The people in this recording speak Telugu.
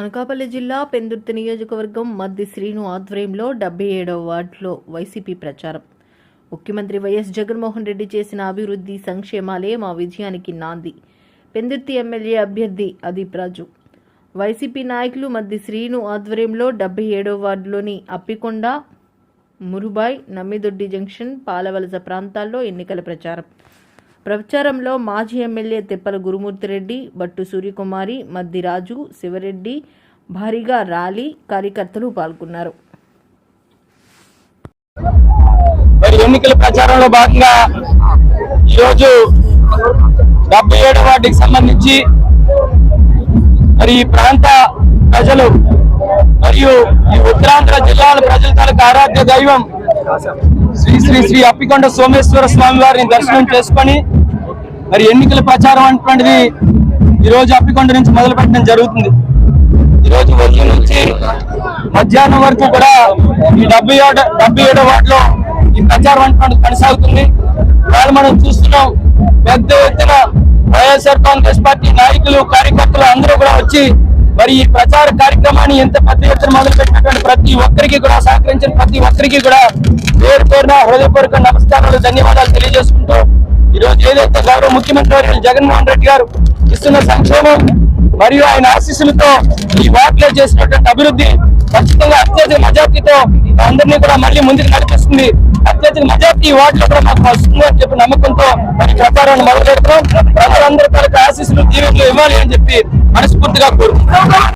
అనకాపల్లి జిల్లా పెందుర్తి నియోజకవర్గం మద్ది శ్రీను ఆధ్వర్యంలో డెబ్బై ఏడవ వార్డులో వైసీపీ ప్రచారం. ముఖ్యమంత్రి వైఎస్ జగన్మోహన్ రెడ్డి చేసిన అభివృద్ధి సంక్షేమాలే మా విజయానికి నాంది. పెందుర్తి ఎమ్మెల్యే అభ్యర్థి అదీప్ రాజు. వైసీపీ నాయకులు మద్ది శ్రీను ఆధ్వర్యంలో డెబ్బై ఏడవ వార్డులోని అప్పికొండ మురుబాయ్ నమ్మిదొడ్డి జంక్షన్ పాలవలస ప్రాంతాల్లో ఎన్నికల ప్రచారం. ప్రచారంలో మాజీ ఎమ్మెల్యే తెప్పల గురుమూర్తిరెడ్డి బట్టు సూర్యకుమారి మద్దిరాజు శివరెడ్డి భారీగా ర్యాలీ కార్యకర్తలు పాల్గొన్నారు. ఎన్నికల ప్రచారంలో భాగంగా ఈరోజు డెబ్బై ఏడు వార్డుకి సంబంధించి మరి ఈ ప్రాంత ప్రజలు మరియు ఈ ఉత్తరాంధ్ర జిల్లాల ప్రజల తాలూకు ఆరాధ్య దైవం శ్రీ శ్రీ శ్రీ అప్పికొండ సోమేశ్వర స్వామి వారిని దర్శనం చేసుకొని మరి ఎన్నికల ప్రచారం అటువంటిది ఈ రోజు అప్పికొండ నుంచి మొదలు పెట్టడం జరుగుతుంది. ఈ రోజు ఉదయం నుంచి మధ్యాహ్నం వరకు కూడా ఈ డెబ్బై ఏడు డెబ్బై ఏడో వార్డులో ఈ ప్రచారం అటువంటి కొనసాగుతుంది. ఇవాళ మనం చూస్తున్నాం పెద్ద ఎత్తున వైఎస్ఆర్ కాంగ్రెస్ పార్టీ నాయకులు కార్యకర్తలు అందరూ కూడా వచ్చి మరి ఈ ప్రచార కార్యక్రమాన్ని ఎంత పెద్ద ఎత్తున మొదలు పెట్టినటువంటి ప్రతి ఒక్కరికి కూడా సహకరించిన ప్రతి ఒక్కరికి కూడా పేరు పేరున హృదయపూర్వక నమస్కారాలు ధన్యవాదాలు తెలియజేసుకుంటూ ఈరోజు ఏదైతే గౌరవ ముఖ్యమంత్రి వర్యులు జగన్మోహన్ రెడ్డి గారు ఇస్తున్న సంక్షేమం మరియు ఆయన ఆశీస్సులతో ఈ వార్డులో చేసినటువంటి అభివృద్ధి ఖచ్చితంగా అత్యధిక మెజార్టీతో అందరినీ కూడా మళ్ళీ ముందుకు నడిపిస్తుంది. అత్యధిక మెజార్టీ ఈ వార్డులో కూడా మాకు వస్తుంది అని చెప్పి నమ్మకంతో మరి ప్రచారాన్ని మొదలు పెడుతున్నాం ప్రజలందరి ఆశీస్సులు దీవెనలు ఇవ్వాలి అని చెప్పి మనస్ఫూర్తిగా కోరుకుంటున్నాం.